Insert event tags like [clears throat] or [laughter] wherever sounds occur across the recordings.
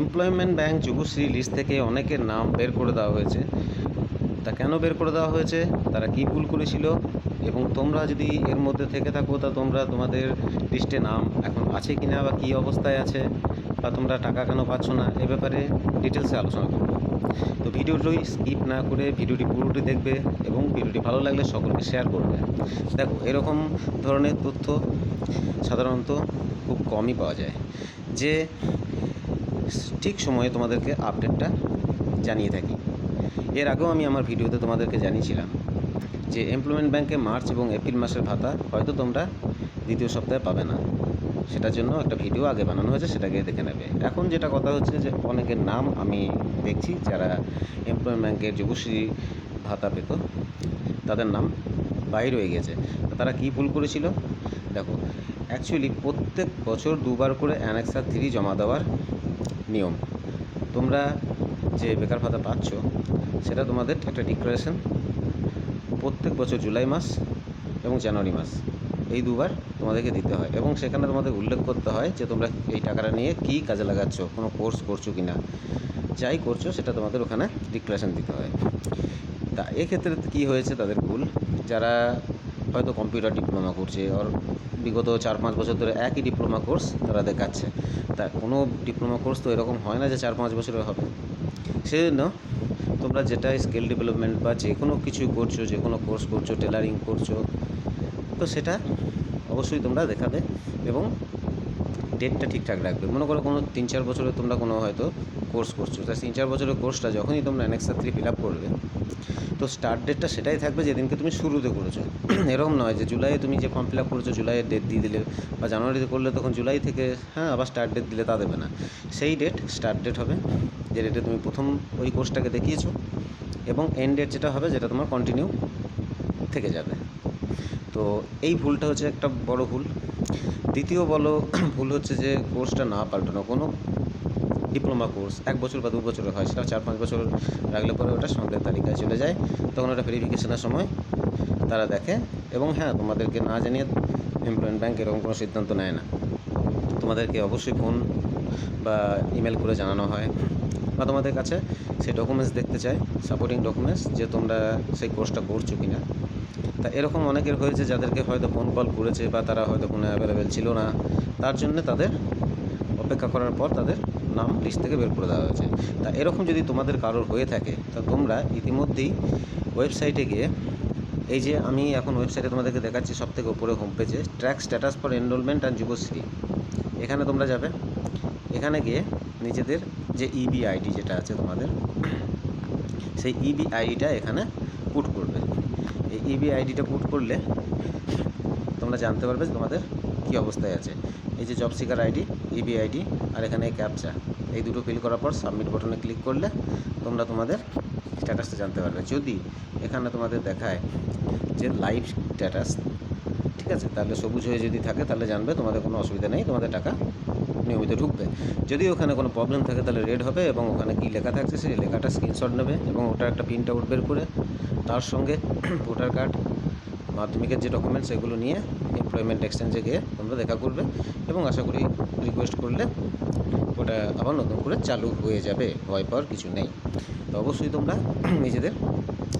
Employment bank Yuvashree list থেকে অনেকের নাম বের করে দেওয়া হয়েছে। তা কেন বের করে দেওয়া হয়েছে? তারা কী ভুল করেছিল? এবং তোমরা যদি এর মধ্যে থেকে থাকো, তা তোমরা তোমাদের লিস্টে নাম এখন আছে কি না বা কী অবস্থায় আছে, বা তোমরা টাকা কেন পাচ্ছ না, এ ব্যাপারে ডিটেলসে আলোচনা করব। তো ভিডিওটি স্কিপ না করে ভিডিওটি পুরোটি দেখবে এবং ভিডিওটি ভালো লাগলে সকলকে শেয়ার করবে। দেখো, এরকম ধরনের তথ্য সাধারণত খুব কমই পাওয়া যায়। যে ঠিক সময়ে তোমাদেরকে আপডেটটা জানিয়ে থাকি। এর আগেও আমি আমার ভিডিওতে তোমাদেরকে জানিয়েছিলাম যে এমপ্লয়মেন্ট ব্যাংকে মার্চ এবং এপ্রিল মাসের ভাতা হয়তো তোমরা দ্বিতীয় সপ্তাহে পাবে না। সেটার জন্য একটা ভিডিও আগে বানানো হয়েছে সেটাকে দেখে নেবে। এখন যেটা কথা হচ্ছে যে অনেকের নাম আমি দেখছি যারা এমপ্লয়মেন্ট ব্যাংকের যুবশ্রী ভাতা পেত, তাদের নাম বাইর হয়ে গেছে। তারা কী ভুল করেছিল? দেখো অ্যাকচুয়ালি প্রত্যেক বছর দুবার করে অ্যানেক্সার থ্রি জমা দেওয়ার নিয়ম। তোমরা যে বেকার ভাতা পাচ্ছ, সেটা তোমাদের একটা ডিক্লারেশন প্রত্যেক বছর জুলাই মাস এবং জানুয়ারি মাস, এই দুবার তোমাদেরকে দিতে হয়। এবং সেখানে তোমাদের উল্লেখ করতে হয় যে তোমরা এই টাকাটা নিয়ে কী কাজে লাগাচ্ছ, কোনো কোর্স করছ কি না যাই করছ, সেটা তোমাদের ওখানে ডিক্লারেশন দিতে হয়। তা এক্ষেত্রে কী হয়েছে তাদের ভুল? যারা হয়তো কম্পিউটার ডিপ্লোমা করছে আর বিগত চার পাঁচ বছর ধরে একই ডিপ্লোমা কোর্স তারা দেখাচ্ছে। তা কোনো ডিপ্লোমা কোর্স তো এরকম হয় না যে চার পাঁচ বছরে হবে। সেজন্য তোমরা যেটা স্কিল ডেভেলপমেন্ট বা যে কোনো কিছু করছ, যে কোনো কোর্স করছ, টেলারিং করছ, তো সেটা অবশ্যই তোমরা দেখাবে এবং ডেটটা ঠিকঠাক রাখবে। মনে করো কোনো তিন চার বছরে তোমরা কোনো হয়তো কোর্স করছ। তা তিন চার বছরের কোর্সটা যখনই তোমরা অ্যানেক্সার থ্রি ফিল আপ করবে, তো স্টার্ট ডেটটা সেটাই থাকবে যেদিনকে তুমি শুরুতে করেছ। [clears throat] এরকম নয় যে জুলাইয়ে তুমি যে ফর্ম ফিল আপ করেছ জুলাইয়ের ডেট দিয়ে দিলে বা জানুয়ারিতে করলে তখন জুলাই থেকে হ্যাঁ আবার স্টার্ট ডেট দিলে তা দেবে না। সেই ডেট স্টার্ট ডেট হবে যে ডেটে তুমি প্রথম ওই কোর্সটাকে দেখিয়েছো এবং এন্ড ডেট যেটা হবে যেটা তোমার কন্টিনিউ থেকে যাবে। তো এই ভুলটা হচ্ছে একটা বড় ভুল। দ্বিতীয় বলো, [clears throat] ভুল হচ্ছে যে কোর্সটা না পাল্টানো, কোনো ডিপ্লোমা কোর্স এক বছর বা দু বছরের হয়, সেটা চার পাঁচ বছর রাখলে পরে ওটা সন্ধ্যের তালিকায় চলে যায়। তখন ওটা ভেরিফিকেশনের সময় তারা দেখে এবং হ্যাঁ তোমাদেরকে না জানিয়ে এমপ্লয়েমেন্ট ব্যাংক এরকম কোনো সিদ্ধান্ত নেয় না। তোমাদেরকে অবশ্যই ফোন বা ইমেল করে জানানো হয়। বা তোমাদের কাছে সেই ডকুমেন্টস দেখতে চাই সাপোর্টিং ডকুমেন্টস যে তোমরা সেই কোর্সটা করছ কি না তা এরকম অনেকের হয়েছে যাদেরকে হয়তো ফোন কল করেছে বা তারা হয়তো কোনো অ্যাভেলেবেল ছিল না। তার জন্য তাদের অপেক্ষা করার পর তাদের নাম লিস্ট থেকে বের করে দেওয়া হয়েছে। তা এরকম যদি তোমাদের কারোর হয়ে থাকে, তা তোমরা ইতিমধ্যেই ওয়েবসাইটে গিয়ে এই যে আমি এখন ওয়েবসাইটে তোমাদেরকে দেখাচ্ছি সব থেকে উপরে হোম পেজে track status for enrolment and Yuvashree এখানে তোমরা যাবে, এখানে গিয়ে নিজেদের যে ইবি আইডি যেটা আছে তোমাদের, সেই ইবি আইডিটা এখানে পুট করবে। এই ইবি আইডিটা পুট করলে তোমরা জানতে পারবে যে তোমাদের কী অবস্থায় আছে। এই যে job seeker ID EB ID আর এখানে ক্যাপচা এই দুটো ফিল করার পর সাবমিট বাটনে ক্লিক করলে তোমরা তোমাদের স্ট্যাটাসটা জানতে পারবে। যদি এখানে তোমাদের দেখায় যে লাইভ স্ট্যাটাস ঠিক আছে? তাহলে সবুজ হয়ে যদি থাকে, তাহলে জানবে তোমাদের কোনো অসুবিধা নেই, তোমাদের টাকা নিয়মিত ঢুকবে। যদি ওখানে কোনো প্রবলেম থাকে, তাহলে রেড হবে এবং ওখানে কী লেখা থাকছে, সেই লেখাটা স্ক্রিনশট নেবে এবং ওটার একটা প্রিন্ট আউট বের করে তার সঙ্গে [clears throat] ভোটার কার্ড মাধ্যমিকের যে ডকুমেন্টস এগুলো নিয়ে এমপ্লয়মেন্ট এক্সচেঞ্জে গিয়ে তোমরা দেখা করবে এবং আশা করি রিকোয়েস্ট করলে ওটা আবার নতুন করে চালু হয়ে যাবে। ভয় পাওয়ার কিছু নেই। তো অবশ্যই তোমরা [clears throat] নিজেদের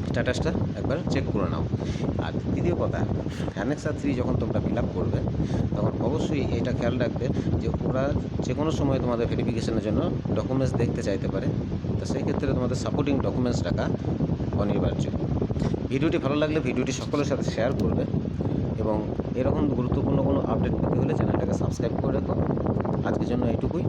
স্ট্যাটাসটা একবার চেক করে নাও। আর দ্বিতীয় কথা অ্যানেক্সা থ্রি যখন তোমরা ফিল আপ করবে, তখন অবশ্যই এটা খেয়াল রাখবে যে ওরা যে কোনো সময় তোমাদের ভেরিফিকেশনের জন্য ডকুমেন্টস দেখতে চাইতে পারে। তো সেই ক্ষেত্রে তোমাদের সাপোর্টিং ডকুমেন্টস রাখা অনিবার্য। ভিডিওটি ভালো লাগলে ভিডিওটি সকলের সাথে শেয়ার করবে এবং এরকম গুরুত্বপূর্ণ কোনো আপডেট পেতে হলে চ্যানেলটাকে সাবস্ক্রাইব করে রেখো। আজকের জন্য এইটুকুই।